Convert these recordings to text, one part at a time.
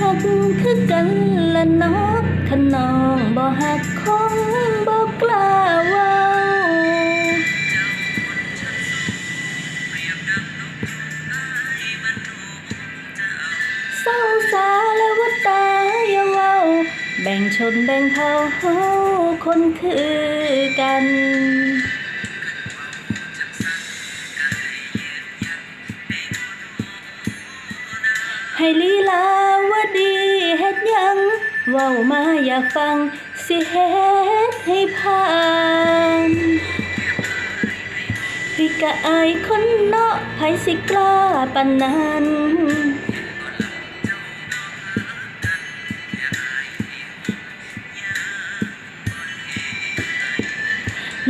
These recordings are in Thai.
หักคือกันละเนาะขนองบ่หักคงบ่กล้าว้าเศร้าสาแล้วว่าตาอย่าเว้า แบ่งชนแบ่งเผ่าเฮาคนคือกัน ให้ลีลาวาดีเฮ็ดยังเว้ามาอยากฟัง สิเฮ็ดให้ผ่านพี่กะอายคนเนาะไผสิกล้าปานนั้น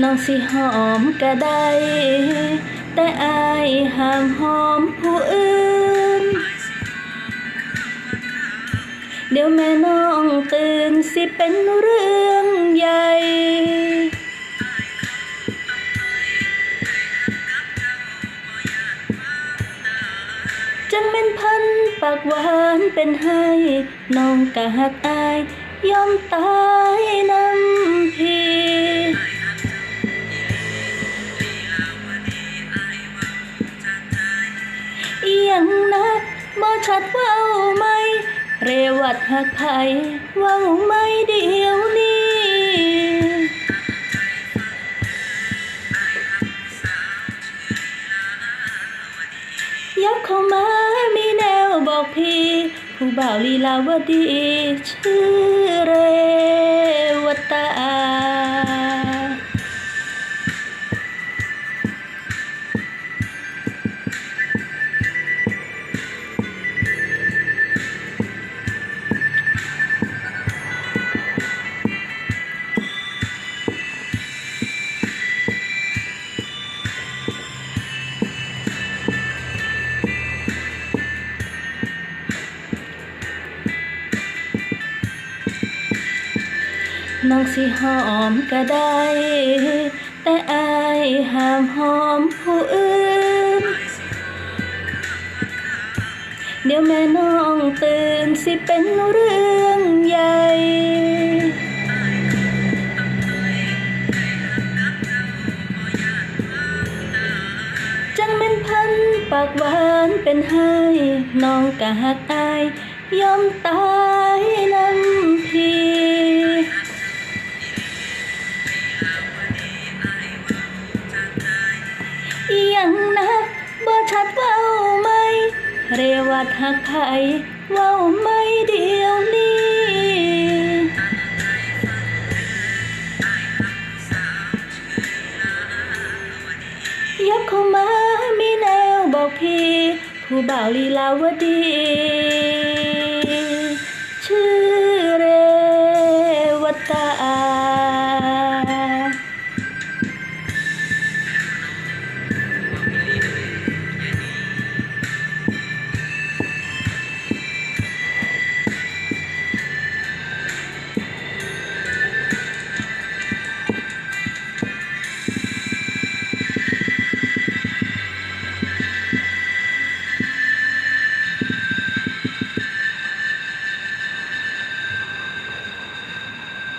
น้องสิหอมก็ได้ แต่อายห้ามหอมผู้อื่ ดี๋ยวแม่น้องตื่นสิเป็นเรื่องใหญ่จังเป็นพันปากหวานเป็นให้น้องกะหักอายยอมตายน้ำพีอียังนะบ่ชัดว้าไหม เรวัดหักไผเว้าไม่เดียวนี้ยับเข้ามามีแนวบอกพี่ ผู้บ่าวลีลาวดีชื่อ น้องสิหอมก็ได้ แต่อายห้ามหอมผู้อื่น เดี๋ยวแม่น้องตื่นสิเป็นเรื่องใหญ่จังเป็นพันปากหวานเป็นให้ น้องกะหักอาย ยอมตายน เรวัดหักไขว่าไม่เดียวนี้ยับเข้ามามีแนวบอกพี่ ผู้บ่าวลีลาวดี